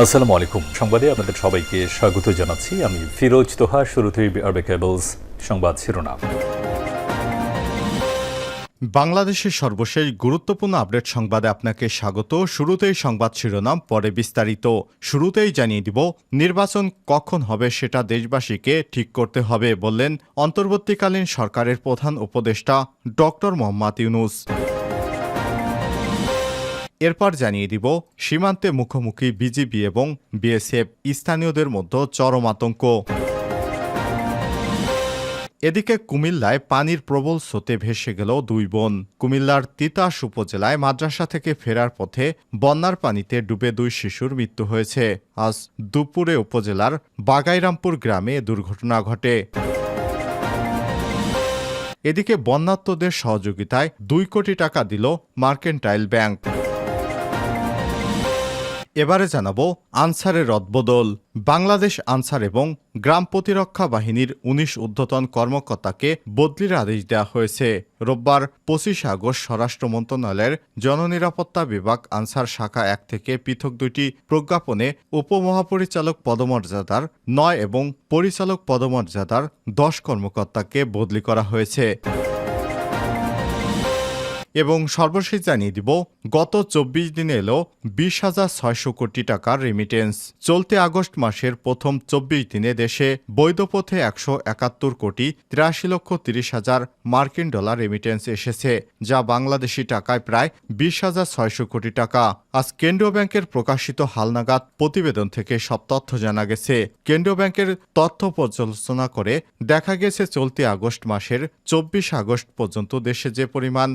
আসসালামু আলাইকুম। সংবাদে আপনাদের সবাইকে স্বাগত জানাচ্ছি। আমি ফিরোজ তোহা, শুরুতেই আরবে কেবলস সংবাদ শিরোনাম। বাংলাদেশের সর্বশেষ গুরুত্বপূর্ণ আপডেট সংবাদে আপনাকে স্বাগত। শুরুতেই সংবাদ শিরোনাম, পরে বিস্তারিত। শুরুতেই জানিয়ে দিব, নির্বাচন কখন হবে সেটা দেশবাসীকে ঠিক করতে হবে বললেন অন্তর্বর্তীকালীন সরকারের প্রধান উপদেষ্টা ডক্টর মোহাম্মদ ইউনুস। এরপর জানিয়ে দিব, সীমান্তে মুখোমুখি বিজিবি এবং বিএসএফ স্থানীয়দের মধ্যে চরম আতঙ্ক। এদিকে কুমিল্লায় পানির প্রবল স্রোতে ভেসে গেল দুই বোন। কুমিল্লার তিতাস উপজেলায় মাদ্রাসা থেকে ফেরার পথে বন্যার পানিতে ডুবে দুই শিশুর মৃত্যু হয়েছে। আজ দুপুরে উপজেলার বাগাইরামপুর গ্রামে দুর্ঘটনা ঘটে। এদিকে বন্যাত্মদের সহযোগিতায় দুই কোটি টাকা দিল মার্কেন্টাইল ব্যাংক। এবারে জানাব আনসারের রদবদল, বাংলাদেশ আনসার এবং গ্রাম প্রতিরক্ষা বাহিনীর উনিশ ঊর্ধ্বতন কর্মকর্তাকে বদলির আদেশ দেওয়া হয়েছে। রোববার পঁচিশে আগস্ট স্বরাষ্ট্র মন্ত্রণালয়ের জননিরাপত্তা বিভাগ আনসার শাখা এক থেকে পৃথক দুইটি প্রজ্ঞাপনে উপমহাপরিচালক পদমর্যাদার নয় এবং পরিচালক পদমর্যাদার দশ কর্মকর্তাকে বদলি করা হয়েছে। এবং সর্বশেষ জানিয়ে দিব, গত চব্বিশ দিনে এলো বিশ হাজার ছয়শো কোটি টাকার রেমিটেন্স চলতি আগস্ট মাসের প্রথম চব্বিশ দিনে দেশে বৈধ পথে একশো একাত্তর কোটি তিরাশি লক্ষ তিরিশ হাজার মার্কিন ডলার রেমিটেন্স এসেছে, যা বাংলাদেশি টাকায় প্রায় বিশ হাজার ছয়শো কোটি টাকা। আজ কেন্দ্রীয় ব্যাংকের প্রকাশিত হালনাগাদ প্রতিবেদন থেকে সব তথ্য জানা গেছে। কেন্দ্রীয় ব্যাংকের তথ্য পর্যালোচনা করে দেখা গেছে, চলতি আগস্ট মাসের চব্বিশ আগস্ট পর্যন্ত দেশে যে পরিমাণ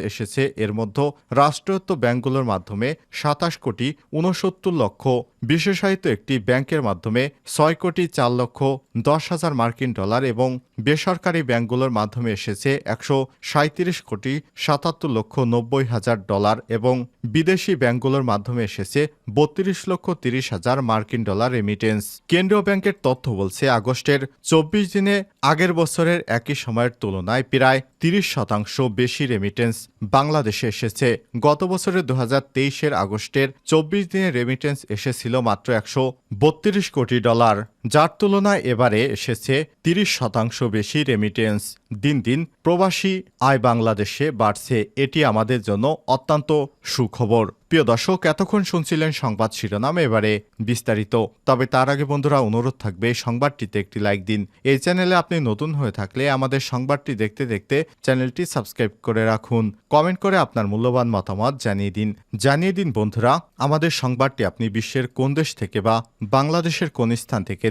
এসেছে। এর মধ্যে রাষ্ট্রায়ত্ত ব্যাংকগুলোর মাধ্যমে সাতাশ কোটি উনসত্তর লক্ষ বিশেষায়িত একটি ব্যাংকের মাধ্যমে ছয় কোটি চার লক্ষ দশ হাজার মার্কিন ডলার এবং বেসরকারি ব্যাংকগুলোর মাধ্যমে এসেছে একশো সাঁত্রিশ কোটি সাতাত্তর লক্ষ নব্বই হাজার ডলার এবং বিদেশি ব্যাংকগুলোর মাধ্যমে এসেছে বত্রিশ লক্ষ তিরিশ হাজার মার্কিন ডলার রেমিটেন্স কেন্দ্রীয় ব্যাংকের তথ্য বলছে, আগস্টের চব্বিশ দিনে আগের বছরের একই সময়ের তুলনায় প্রায় তিরিশ শতাংশ বেশি রেমিটেন্স বাংলাদেশে এসেছে। গত বছরের দু হাজার তেইশের আগস্টের চব্বিশ দিনে রেমিটেন্স এসেছিল মাত্র একশো বত্রিশ কোটি ডলার। যার তুলনায় এবারে এসেছে তিরিশ শতাংশ বেশি রেমিটেন্স দিন দিন প্রবাসী আয় বাংলাদেশে বাড়ছে, এটি আমাদের জন্য অত্যন্ত সুখবর। প্রিয় দর্শক, এতক্ষণ শুনছিলেন সংবাদ শিরোনাম, এবারে বিস্তারিত। তবে তার আগে বন্ধুরা, অনুরোধ থাকবে, সংবাদটিতে একটি লাইক দিন। এই চ্যানেলে আপনি নতুন হয়ে থাকলে আমাদের সংবাদটি দেখতে দেখতে চ্যানেলটি সাবস্ক্রাইব করে রাখুন। কমেন্ট করে আপনার মূল্যবান মতামত জানিয়ে দিন। জানিয়ে দিন বন্ধুরা, আমাদের সংবাদটি আপনি বিশ্বের কোন দেশ থেকে বা বাংলাদেশের কোন স্থান থেকে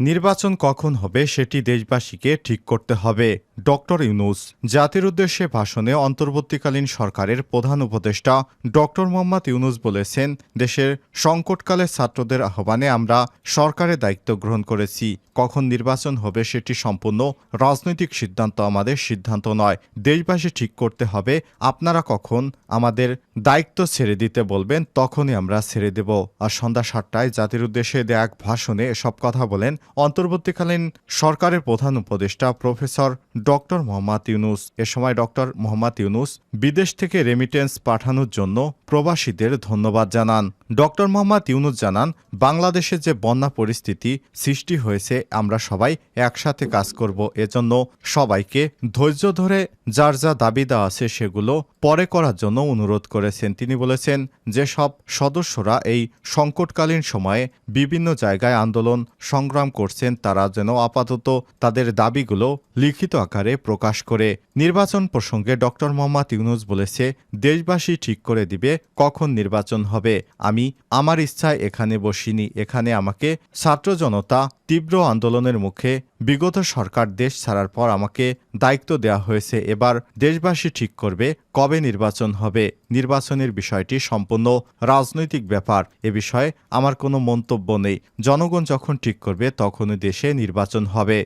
নির্বাচন কখন হবে সেটি দেশবাসীকে ঠিক করতে হবে। ডক্টর ইউনুস, জাতির উদ্দেশ্যে ভাষণে অন্তর্বর্তীকালীন সরকারের প্রধান উপদেষ্টা ডক্টর মোহাম্মদ ইউনুস বলেছেন, দেশের সংকটকালে ছাত্রদের আহ্বানে আমরা সরকারের দায়িত্ব গ্রহণ করেছি। কখন নির্বাচন হবে সেটি সম্পূর্ণ রাজনৈতিক সিদ্ধান্ত আমাদের সিদ্ধান্ত নয়। দেশবাসী ঠিক করতে হবে, আপনারা কখন আমাদের দায়িত্ব ছেড়ে দিতে বলবেন তখনই আমরা ছেড়ে দেব। আর সন্ধ্যা সাতটায় জাতির উদ্দেশ্যে দেয়া এক ভাষণে এসব কথা বলেন অন্তর্বর্তীকালীন সরকারের প্রধান উপদেষ্টা প্রফেসর ডক্টর মোহাম্মদ ইউনুস। এ সময় ডক্টর মোহাম্মদ ইউনুস বিদেশ থেকে রেমিটেন্স পাঠানোর জন্য প্রবাসীদের ধন্যবাদ জানান। ডক্টর মোহাম্মদ ইউনুস জানান, বাংলাদেশে যে বন্যা পরিস্থিতি সৃষ্টি হয়েছে, আমরা সবাই একসাথে কাজ করব। এজন্য সবাইকে ধৈর্য ধরে যার যা দাবি দেওয়া আছে সেগুলো পরে করার জন্য অনুরোধ করেছেন। তিনি বলেছেন যে সব সদস্যরা এই সংকটকালীন সময়ে বিভিন্ন জায়গায় আন্দোলন সংগ্রাম করছেন তারা যেন আপাতত তাদের দাবিগুলো লিখিত আকারে প্রকাশ করে। নির্বাচন প্রসঙ্গে ডক্টর মোহাম্মদ ইউনুস বলেছে, দেশবাসী ঠিক করে দিবে কখন নির্বাচন হবে। আমি আমার ইচ্ছায় এখানে বসিনি। এখানে আমাকে ছাত্র জনতা তীব্র আন্দোলনের মুখে বিগত সরকার দেশ ছাড়ার পর আমাকে দায়িত্ব দেওয়া হয়েছে। এবার দেশবাসী ঠিক করবে কবে নির্বাচন হবে? নির্বাচনের বিষয়টি সম্পূর্ণ রাজনৈতিক ব্যাপার। এ বিষয়ে আমার কোনো মন্তব্য নেই। জনগণ যখন ঠিক করবে, তখনই দেশে নির্বাচন হবে।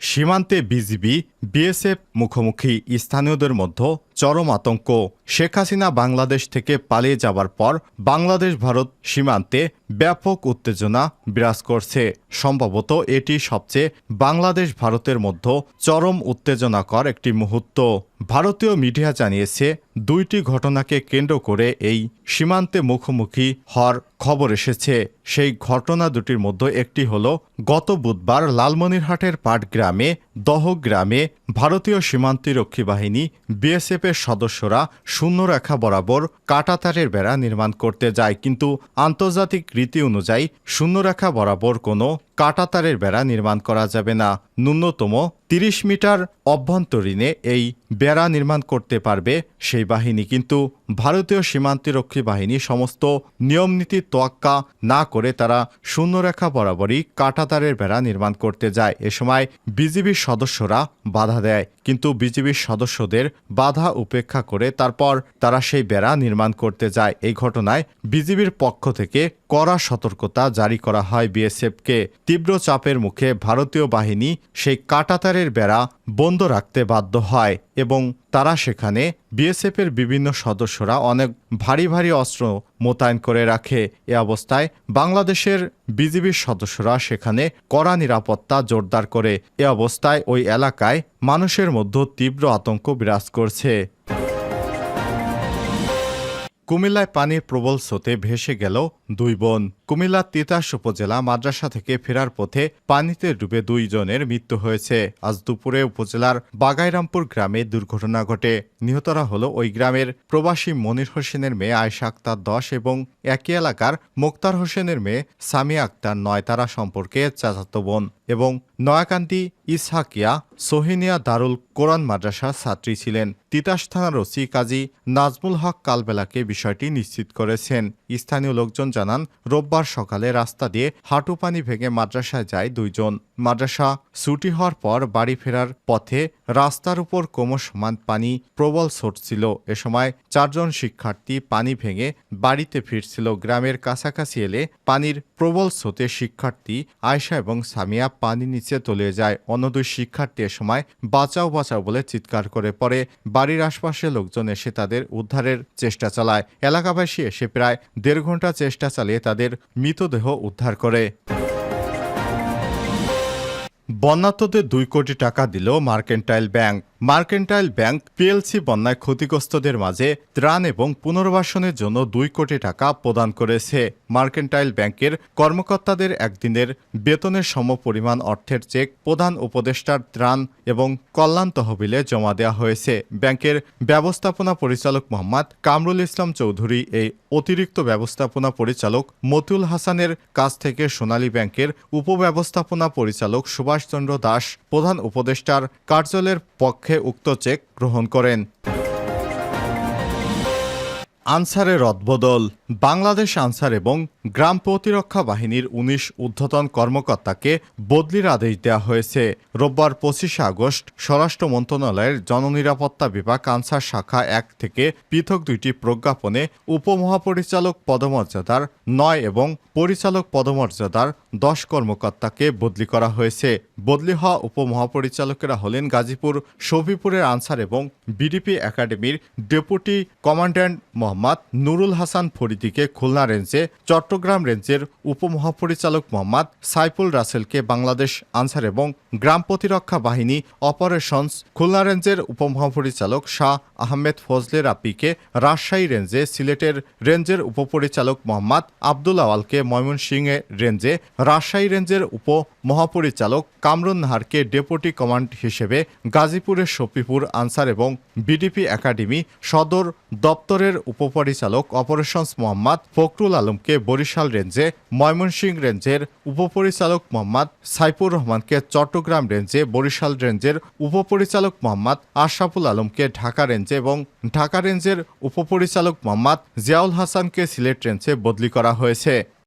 সীমান্তে বিজিবি বিএসএফ মুখোমুখি স্থানীয়দের মধ্যে চরম আতঙ্ক। শেখ হাসিনা বাংলাদেশ থেকে পালিয়ে যাবার পর বাংলাদেশ ভারত সীমান্তে ব্যাপক উত্তেজনা বিরাজ করছে। সম্ভবত এটি সবচেয়ে বাংলাদেশ ভারতের মধ্যে চরম উত্তেজনাকর একটি মুহূর্ত। ভারতীয় মিডিয়া জানিয়েছে, দুইটি ঘটনাকে কেন্দ্র করে এই সীমান্তে মুখোমুখি হওয়ার খবর এসেছে। সেই ঘটনা দুটির মধ্যে একটি হল, গত বুধবার লালমনিরহাটের পাট গ্রামে দহ গ্রামে ভারতীয় সীমান্তিরক্ষী বাহিনী বিএসএফের সদস্যরা শূন্যরেখা বরাবর কাটাতারের বেড়া নির্মাণ করতে যায়, কিন্তু আন্তর্জাতিক রীতি অনুযায়ী শূন্যরেখা বরাবর কোনো কাটাতারের বেড়া নির্মাণ করা যাবে না। ন্যূনতম তিরিশ মিটার অভ্যন্তরীণে এই বেড়া নির্মাণ করতে পারবে সেই বাহিনী, কিন্তু ভারতীয় সীমান্তিরক্ষী বাহিনী সমস্ত নিয়মনীতি তোয়াক্কা না করে তারা শূন্যরেখা বরাবরই কাটাতারের বেড়া নির্মাণ করতে যায়। এ সময় বিজিবির সদস্যরা বাধা দেয়। কিন্তু বিজিবির সদস্যদের বাধা উপেক্ষা করে তারপর তারা সেই বেড়া নির্মাণ করতে যায়। এই ঘটনায় বিজিবির পক্ষ থেকে কড়া সতর্কতা জারি করা হয় বিএসএফকে। তীব্র চাপের মুখে ভারতীয় বাহিনী সেই কাটাতারের বেড়া বন্ধ রাখতে বাধ্য হয় এবং তারা সেখানে বিএসএফের বিভিন্ন সদস্যরা অনেক ভারী ভারী অস্ত্র মোতায়েন করে রাখে। এ অবস্থায় বাংলাদেশের বিজিবির সদস্যরা সেখানে কড়া নিরাপত্তা জোরদার করে। এ অবস্থায় ওই এলাকায় মানুষের মধ্যে তীব্র আতঙ্ক বিরাজ করছে। কুমিল্লায় পানির প্রবল স্রোতে ভেসে গেল দুই বোন কুমিল্লার তিতাস উপজেলা মাদ্রাসা থেকে ফেরার পথে পানিতে ডুবে দুইজনের মৃত্যু হয়েছে। আজ দুপুরে উপজেলার বাগাইরামপুর গ্রামে দুর্ঘটনা ঘটে। নিহতরা হল ওই গ্রামের প্রবাসী মনির হোসেনের মেয়ে আয়শা আক্তার দশ এবং একই এলাকার মোক্তার হোসেনের মেয়ে সামিয়া আক্তার নয়, তারা সম্পর্কে চাচাতো বোন এবং নয়াকান্তি ইসহাকিয়া সোহিনিয়া দারুল কোরআন মাদ্রাসার ছাত্রী ছিলেন। তিতাস থানার ওসি কাজী নাজমুল হক কালবেলাকে বিষয়টি নিশ্চিত করেছেন। স্থানীয় লোকজন জানান, রোববার সকালে রাস্তা দিয়ে হাঁটু পানি ভেঙে মাদ্রাসায় যায় দুইজন। মাদ্রাসা ছুটি হওয়ার পর বাড়ি ফেরার পথে রাস্তার উপর ক্রমসমান পানি প্রবল ছড়ছিল এ সময় চারজন শিক্ষার্থী পানি ভেঙে বাড়িতে ফিরছিল। গ্রামের কাছাকাছি এলে পানির প্রবল স্রোতে শিক্ষার্থী আয়শা এবং সামিয়া পানি নিচে তলিয়ে যায়। অন্য দুই শিক্ষার্থী এ সময় বাঁচাও বাঁচাও বলে চিৎকার করে পরে বাড়ির আশপাশে লোকজন এসে তাদের উদ্ধারের চেষ্টা চালায়। এলাকাবাসী এসে প্রায় দেড় ঘণ্টা চেষ্টা চালিয়ে তাদের মৃতদেহ উদ্ধার করে। বন্যাত্মদের দুই কোটি টাকা দিল mercantile bank mercantile bank PLC বন্যায় ক্ষতিগ্রস্তদের মাঝে ত্রাণ এবং পুনর্বাসনের জন্য দুই কোটি টাকা প্রদান করেছে। মার্কেন্টাইল ব্যাংকের কর্মকর্তাদের একদিনের বেতনের সমপরিমাণ অর্থের চেক প্রধান উপদেষ্টার ত্রাণ এবং কল্যাণ তহবিলে জমা দেওয়া হয়েছে। ব্যাংকের ব্যবস্থাপনা পরিচালক মোহাম্মদ কামরুল ইসলাম চৌধুরী, এই অতিরিক্ত ব্যবস্থাপনা পরিচালক মতুল হাসানের কাছ থেকে সোনালী ব্যাংকের উপব্যবস্থাপনা পরিচালক সুভাষচন্দ্র দাস, প্রধান উপদেষ্টার কার্যালয়ের পক্ষে উক্ত চেক গ্রহণ করেন। আনসারের রদবদল, বাংলাদেশ আনসার এবং গ্রাম প্রতিরক্ষা বাহিনীর উনিশ ঊর্ধ্বতন কর্মকর্তাকে বদলির আদেশ দেওয়া হয়েছে। রোববার পঁচিশে আগস্ট স্বরাষ্ট্র মন্ত্রণালয়ের জননিরাপত্তা বিভাগ আনসার শাখা এক থেকে পৃথক দুইটি প্রজ্ঞাপনে উপমহাপরিচালক পদমর্যাদার নয় এবং পরিচালক পদমর্যাদার দশ কর্মকর্তাকে বদলি করা হয়েছে। বদলি হওয়া উপমহাপরিচালকেরা হলেন গাজীপুর, শফিপুরের আনসার এবং বিডিপি একাডেমির ডেপুটি কমান্ড্যান্ট মোহাম্মদ নুরুল হাসান ফরিদিকে খুলনা রেঞ্জে চট্টগ্রাম রেঞ্জের উপমহাপরিচালক মোহাম্মদ সাইফুল রাসেলকে বাংলাদেশ আনসার এবং গ্রাম প্রতিরক্ষা বাহিনী অপারেশনস খুলনা রেঞ্জের উপমহাপরিচালক শাহ আহমেদ ফজলে রাপিকে রাজশাহী রেঞ্জে, সিলেটের রেঞ্জের উপপরিচালক মোহাম্মদ আব্দুল আওয়ালকে ময়মনসিংহে রেঞ্জে, রাজশাহী রেঞ্জের উপ মহাপরিচালক কামরুন নাহারকে ডেপুটি কমান্ড হিসেবে গাজীপুরের শফিপুর আনসার এবং বিডিপি একাডেমি সদর দপ্তরের উপপরিচালক অপারেশনস মোহাম্মদ ফখরুল আলমকে বরিশাল রেঞ্জে, ময়মনসিংহ রেঞ্জের উপপরিচালক মোহাম্মদ সাইফুর রহমানকে চট্টগ্রাম রেঞ্জে, বরিশাল রেঞ্জের উপপরিচালক মোহাম্মদ আশরাফুল আলমকে ঢাকা রেঞ্জে এবং ঢাকা রেঞ্জের উপপরিচালক মোহাম্মদ জিয়াউল হাসানকে সিলেট রেঞ্জে বদলি করা হয়েছে।